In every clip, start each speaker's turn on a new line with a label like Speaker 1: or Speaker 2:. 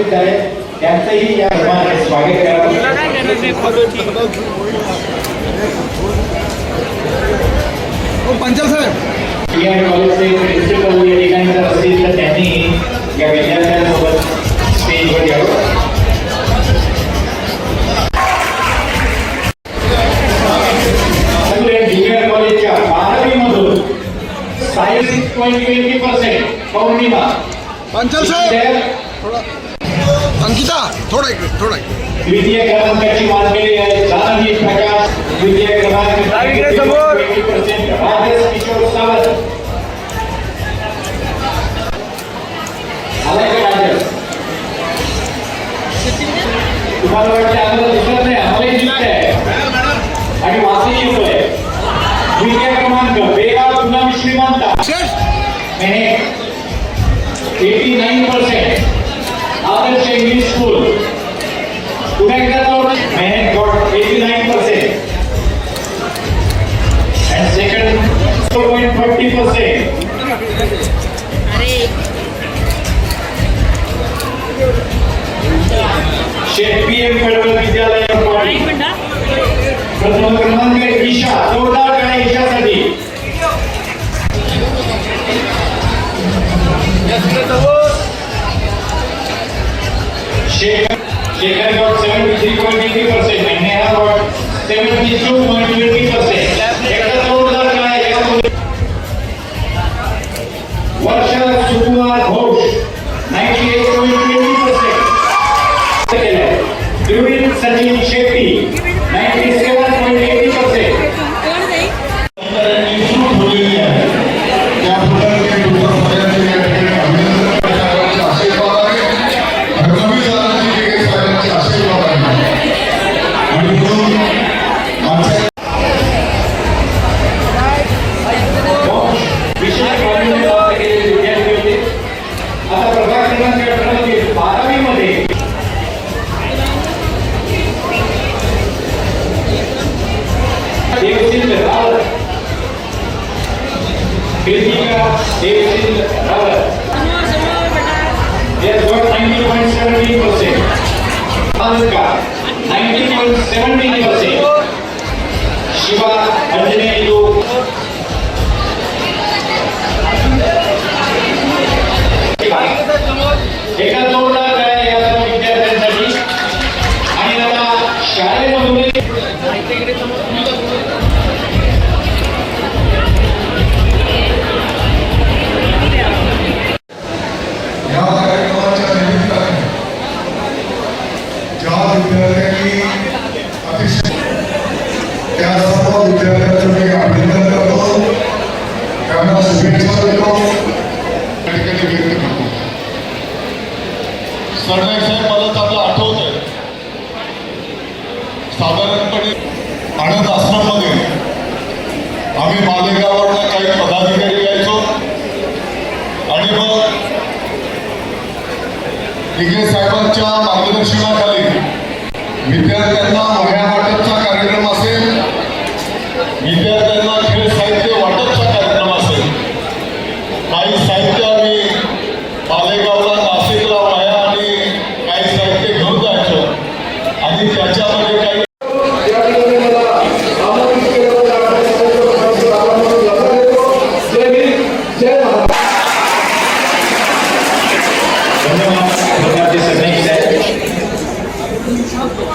Speaker 1: उपस्थित झाले त्यांचंही या स्वागत करा
Speaker 2: पंचाल साहेब
Speaker 1: पी आय कॉलेजचे प्रिन्सिपल या ठिकाणी जर असतील तर त्यांनी या विद्यार्थ्यांसोबत स्टेजवर यावं point twenty percent Purnima.
Speaker 2: Panchal साहेब
Speaker 1: द्वितीय क्रमांकाची मानलेली आहे जान्हवी प्रकाश द्वितीय क्रमांक राजेश किशोर सावंत आलाय का राजेश तुम्हाला वाटतं आम्हाला दिसत नाही आम्हालाही दिसतंय आणि वाचही येतोय द्वितीय क्रमांक Begaon Gulam Shrimanta eighty nine percent Meher got 89 percent, and second 4.30 percent. शेतपीएम फेडरल विद्यालय प्रथम क्रमांक ईशा जोरदार करा ईशासाठी Shekhar Shekhar 23% and another 72.23
Speaker 3: Yes, 19.70%. Alaska, 19.70%. विद्यार्थ्यांना वह्या वाटपचा कार्यक्रम असेल. विद्यार्थ्यांना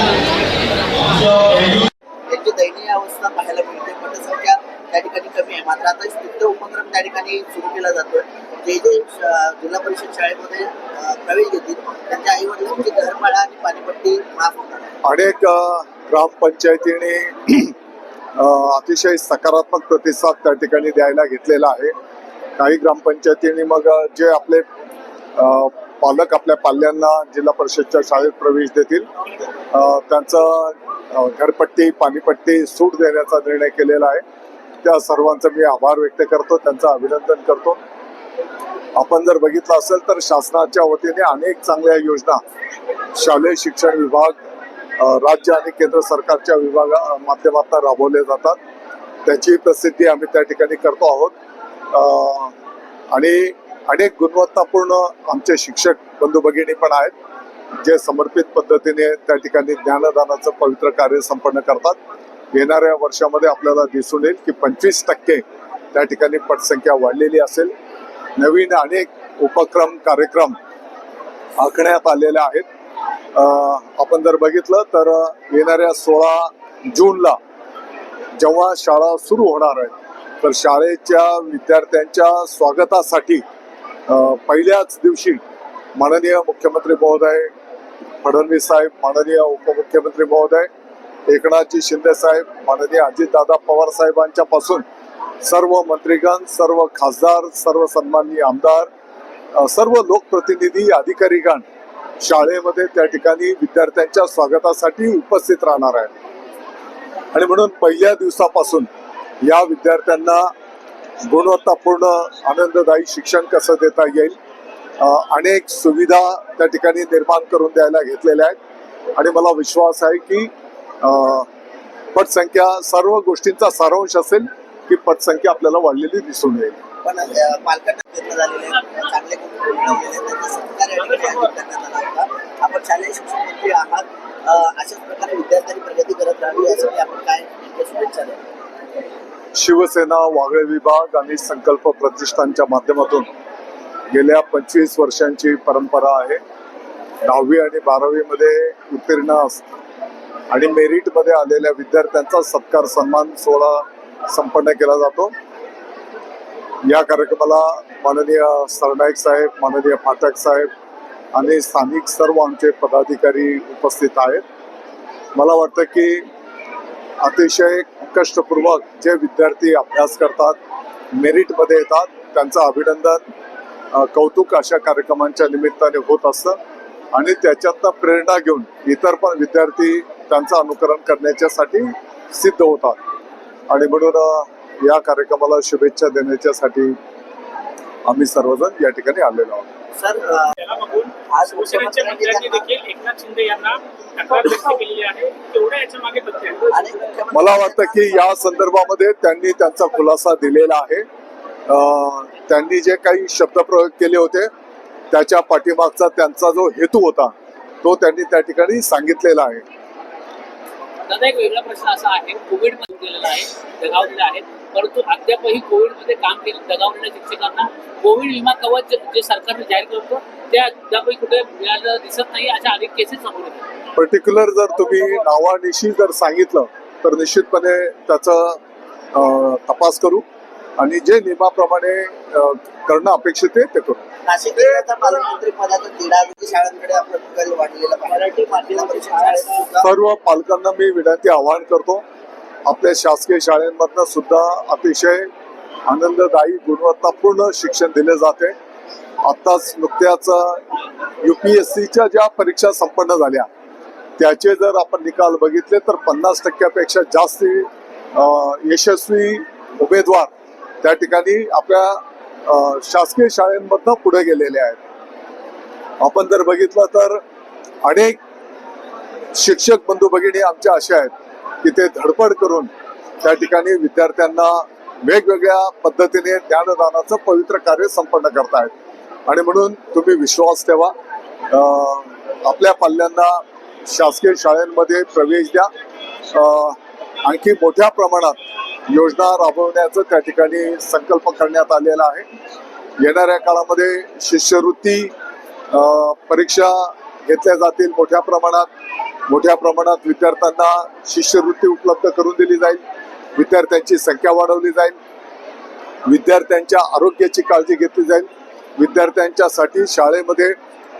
Speaker 3: आमच्या पहिली
Speaker 4: त्यांची दयनीय अवस्था पाहायला मिळते पटसंख्या त्या ठिकाणी कमी आहे. मात्र आता स्थित उपक्रम त्या ठिकाणी सुरू केला जातोय. जे जे जिल्हा परिषद शाळेमध्ये प्रवेश घेतील त्यांच्या आई वडिलांची घरभाडा आणि पाणीपट्टी माफ होणार आहे
Speaker 5: अनेक ग्रामपंचायतीने अतिशय सकारात्मक प्रतिसाद त्या ठिकाणी द्यायला घेतलेला आहे. काही ग्रामपंचायतींनी मग जे आपले पालक आपल्या पाल्यांना जिल्हा परिषदच्या शाळेत प्रवेश देतील त्यांचं घरपट्टी पाणीपट्टी सूट देण्याचा निर्णय केलेला आहे. त्या सर्वांचा मी आभार व्यक्त करतो त्यांचं अभिनंदन करतो. आपण जर बघितलं असेल तर शासनाच्या वतीने अनेक चांगल्या योजना शालेय शिक्षण विभाग राज्य आणि केंद्र सरकारच्या विभागा माध्यमातून राबवले जातात. त्याची प्रसिद्धी आम्ही त्या ठिकाणी करतो आहोत. आणि अनेक गुणवत्तापूर्ण आमचे शिक्षक बंधू भगिनी पण आहेत जे समर्पित पद्धतीने त्या ठिकाणी ज्ञानदानाचं पवित्र कार्य संपन्न करतात. येणाऱ्या वर्षामध्ये आपल्याला दिसून येईल की पंचवीस टक्के त्या ठिकाणी पटसंख्या वाढलेली असेल. नवीन अनेक उपक्रम कार्यक्रम आखण्यात आलेले आहेत. आपण जर बघितलं तर येणाऱ्या सोळा जूनला जेव्हा शाळा सुरू होणार आहे तर शाळेच्या विद्यार्थ्यांच्या स्वागतासाठी पहिल्याच दिवशी माननीय मुख्यमंत्री महोदय फडणवीस साहेब माननीय उपमुख्यमंत्री महोदय एकनाथजी शिंदे साहेब माननीय अजितदादा पवार साहेबांच्या पासून सर्व मंत्रीगण सर्व खासदार सर्व सन्माननीय आमदार सर्व लोकप्रतिनिधी अधिकारीगण शाळेमध्ये त्या ठिकाणी विद्यार्थ्यांच्या स्वागतासाठी उपस्थित राहणार आहे आणि म्हणून पहिल्या दिवसापासून या विद्यार्थ्यांना गुणवत्तापूर्ण आनंददायी शिक्षण कसं देता येईल अनेक सुविधा त्या ठिकाणी निर्माण करून द्यायला घेतलेल्या आहेत. आणि मला विश्वास आहे की पटसंख्या सर्व गोष्टींचा सारांश असेल की पटसंख्या आपल्याला वाढलेली दिसून येईल.
Speaker 4: पण अ, पालकांना प्रयत्न झालेले आहेत चांगले गुण मिळवलेले आहेत त्यांचा सत्कार या ठिकाणी आयोजित करण्यात आला होता. आपण शालेय शिक्षण मंत्री आहात. अ, अशाच प्रकारे विद्यार्थ्यांनी प्रगती करत राहावी यासाठी आपण काय नेमक्या शुभेच्छा द्याल
Speaker 5: शिवसेना वागळे विभाग आणि संकल्प प्रतिष्ठानच्या माध्यमातून गेल्या पंचवीस वर्षांची परंपरा आहे. दहावी आणि बारावीमध्ये उत्तीर्ण आणि मेरिटमध्ये आलेल्या विद्यार्थ्यांचा सत्कार सन्मान सोहळा संपन्न केला जातो. या कार्यक्रमाला माननीय सरनाईक साहेब माननीय फाटक साहेब आणि स्थानिक सर्व आमचे पदाधिकारी उपस्थित आहेत. मला वाटतं की अतिशय कष्टपूर्वक जे विद्यार्थी अभ्यास करतात मेरिटमध्ये येतात त्यांचं अभिनंदन कौतुक अशा कार्यक्रमांच्या निमित्ताने होत असतं आणि त्याच्यातनं प्रेरणा घेऊन इतर पण विद्यार्थी त्यांचं अनुकरण करण्याच्यासाठी सिद्ध होतात. आणि म्हणून या कार्यक्रमाला शुभेच्छा देण्याच्यासाठी आम्ही सर्वजण या ठिकाणी आलेलो आहोत.
Speaker 4: सर अ,
Speaker 6: त्याला बघून
Speaker 4: आज
Speaker 6: शिवसेनेच्या
Speaker 4: मुख्यमंत्र्यांनी
Speaker 6: मंत्र्यांनी
Speaker 4: त्यांना
Speaker 6: देखील एकनाथ शिंदे यांना तक्रार व्यक्त केलेली आहे. तेवढ्या याच्या मागे तथ्य आहे.
Speaker 4: अनेक मुख्यमंत्री-
Speaker 5: मला वाटतं की या संदर्भामध्ये त्यांनी त्यांचा खुलासा दिलेला आहे. त्यांनी जे काही शब्दप्रयोग केले होते त्याच्या पाठीमागचा त्यांचा जो हेतू होता तो त्यांनी त्या ठिकाणी सांगितलेला आहे.
Speaker 7: दादा एक वेगळा प्रश्न असा आहे कोविडमध्ये केलेला आहे दगावलेला आहेत परंतु अद्यापही कोविडमध्ये काम केलं दगावलेल्या शिक्षकांना कोविड विमा कवच जे- सरकारने जाहीर करतो ते अद्यापही कुठे मिळालं दिसत नाही अशा अनेक केसेस समोर येतात.
Speaker 5: पर्टिक्युलर जर तुम्ही नावानिशी जर सांगितलं तर निश्चितपणे त्याचं तपास करू आणि जे नियमाप्रमाणे करणं अपेक्षित आहे ते करू.
Speaker 4: नाशिक जिल्ह्याचा पालकमंत्री पदाचा तिढा शाळांकडे आपलं कल वाढलेला मराठी परिषद
Speaker 5: सर्व पालकांना मी विनंती आवाहन करतो. आपल्या शासकीय शाळांमधनं सुद्धा अतिशय आनंददायी गुणवत्तापूर्ण शिक्षण दिले जाते. आत्ताच नुकत्याच यू पी एस सीच्या ज्या परीक्षा संपन्न झाल्या त्याचे जर आपण निकाल बघितले तर पन्नास टक्क्यापेक्षा जास्त यशस्वी उमेदवार त्या ठिकाणी आपल्या शासकीय शाळेमधनं पुढे गेलेले आहेत. आपण जर बघितलं तर अनेक शिक्षक बंधू भगिनी आमच्या अशा आहेत की ते धडपड करून त्या ठिकाणी विद्यार्थ्यांना वेगवेगळ्या पद्धतीने ज्ञानदानाचं पवित्र कार्य संपन्न करतायत. आणि म्हणून तुम्ही विश्वास ठेवा. अं, आपल्या पाल्यांना शासकीय शाळांमध्ये प्रवेश द्या. आणखी मोठ्या प्रमाणात योजना राबवण्याचं त्या ठिकाणी संकल्प करण्यात आलेला आहे. येणाऱ्या काळामध्ये शिष्यवृत्ती परीक्षा घेतल्या जातील मोठ्या प्रमाणात. मोठ्या प्रमाणात विद्यार्थ्यांना शिष्यवृत्ती उपलब्ध करून दिली जाईल. विद्यार्थ्यांची संख्या वाढवली जाईल. विद्यार्थ्यांच्या आरोग्याची काळजी घेतली जाईल. विद्यार्थ्यांच्यासाठी शाळेमध्ये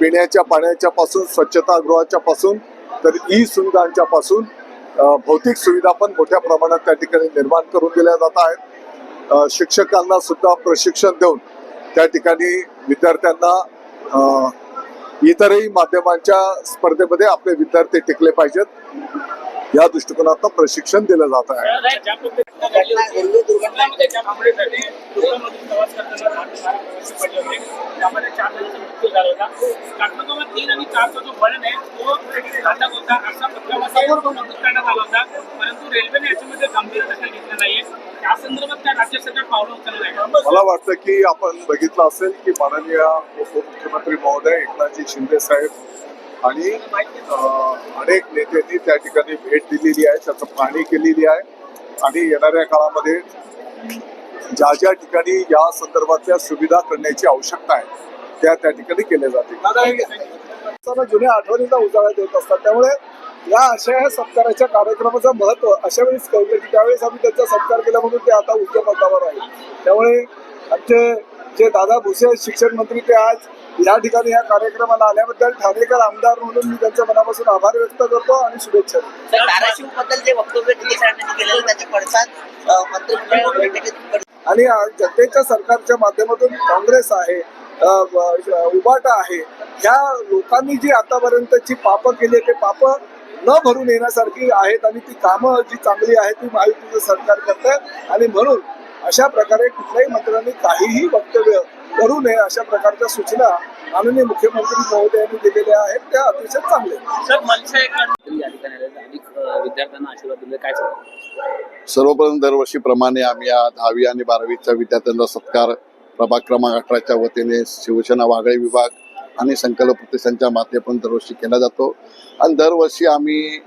Speaker 5: पिण्याच्या पाण्याच्या पासून स्वच्छतागृहाच्या पासून तर ई सुविधांच्या पासून भौतिक सुविधा पण मोठ्या प्रमाणात त्या ठिकाणी निर्माण करून दिल्या जात आहेत. शिक्षकांना सुद्धा प्रशिक्षण देऊन त्या ठिकाणी विद्यार्थ्यांना इतरही माध्यमांच्या स्पर्धेमध्ये आपले विद्यार्थी टिकले पाहिजेत. या दृष्टिकोनातून प्रशिक्षण दिलं जात आहे.
Speaker 6: त्यामध्ये चार तीन आणि चारचा जो वळण आहे तो घातक होता करण्यात आला होता परंतु रेल्वेने याच्यामध्ये गंभीर दखल घेतली नाहीये त्या संदर्भात त्या राज्य सरकार पावलं उचललं
Speaker 5: मला वाटतं की आपण बघितलं असेल की माननीय उपमुख्यमंत्री महोदय एकनाथजी शिंदे साहेब आणि अनेक नेत्यांनी त्या ठिकाणी भेट दिलेली आहे त्याचं पाहणी केलेली आहे. आणि येणाऱ्या काळामध्ये ज्या ज्या ठिकाणी या संदर्भातल्या सुविधा करण्याची आवश्यकता आहे त्या त्या ठिकाणी केल्या जातील.
Speaker 2: जुन्या आठवणीचा उजाळा देत असतात. त्यामुळे या अशा या सत्काराच्या कार्यक्रमाचं महत्त्व अशा वेळेस कळतं की त्यावेळेस आम्ही त्यांचा सत्कार केला म्हणून ते आता उच्च पदावर आहे त्यामुळे आमचे जे दादा भुसे आहेत, शिक्षण मंत्री ते आज या ठिकाणी या कार्यक्रमाला आल्याबद्दल ठाणेकर आमदार म्हणून मी त्यांच्या मनापासून आभार व्यक्त करतो आणि शुभेच्छा देतो.
Speaker 4: तर धाराशिवबद्दल जे वक्तव्य दिलीप साहेबांनी केलेलं त्याचे पडसाद अ, मंत्रिमंडळ बैठकीत पड-
Speaker 2: आणि जनतेच्या सरकारच्या माध्यमातून काँग्रेस आहे उबाटा आहे ह्या लोकांनी जी आतापर्यंतची पापं केली ते पापं न भरून येण्यासारखी आहेत आणि ती कामं जी चांगली आहेत ती महायुतीचं सरकार करत आणि म्हणून अशा प्रकारे कुठल्याही मंत्र्यांनी काहीही वक्तव्य करू नये अशा प्रकारच्या सूचना माननीय मुख्यमंत्री महोदयांनी दिलेल्या आहेत. त्या अतिशय चांगल्या
Speaker 8: सर्वप्रथम दरवर्षीप्रमाणे आम्ही या दहावी आणि बारावीच्या विद्यार्थ्यांचा सत्कार प्रभाग क्रमांक अठराच्या वतीने शिवसेना वागळे विभाग आणि संकल्प प्रतिष्ठानच्या माध्यमातून दरवर्षी केला जातो. आणि दरवर्षी आम्ही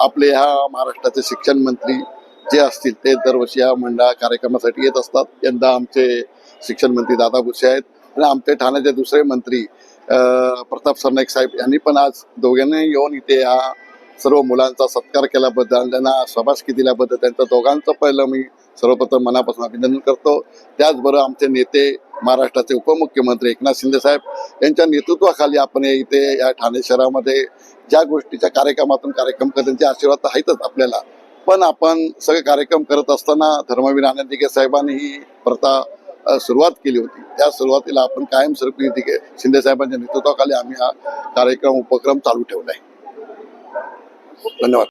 Speaker 8: आपले ह्या महाराष्ट्राचे शिक्षण मंत्री जे असतील ते दरवर्षी या मंडळा कार्यक्रमासाठी येत असतात. यंदा आमचे शिक्षण मंत्री दादा भुसे आहेत आणि आमचे ठाण्याचे दुसरे मंत्री प्रताप सरनाईक साहेब यांनी पण आज दोघांनी येऊन इथे या सर्व मुलांचा सत्कार केल्याबद्दल त्यांना शबासकी दिल्याबद्दल त्यांचं दोघांचं पहिलं मी सर्वप्रथम मनापासून अभिनंदन करतो. त्याचबरोबर आमचे नेते महाराष्ट्राचे उपमुख्यमंत्री एकनाथ शिंदे साहेब यांच्या नेतृत्वाखाली आपण इथे या ठाणे शहरामध्ये ज्या गोष्टीच्या कार्यक्रमातून कार्यक्रम करत त्यांचे आशीर्वाद तर आहेतच आपल्याला. पण आपण सगळे कार्यक्रम करत असताना धर्मवीर आनंदिके साहेबांनी ही प्रथा सुरुवात केली होती. त्या सुरुवातीला आपण कायमस्वरूपी दिघे शिंदे साहेबांच्या नेतृत्वाखाली आम्ही हा कार्यक्रम उपक्रम चालू ठेवला आहे. धन्यवाद.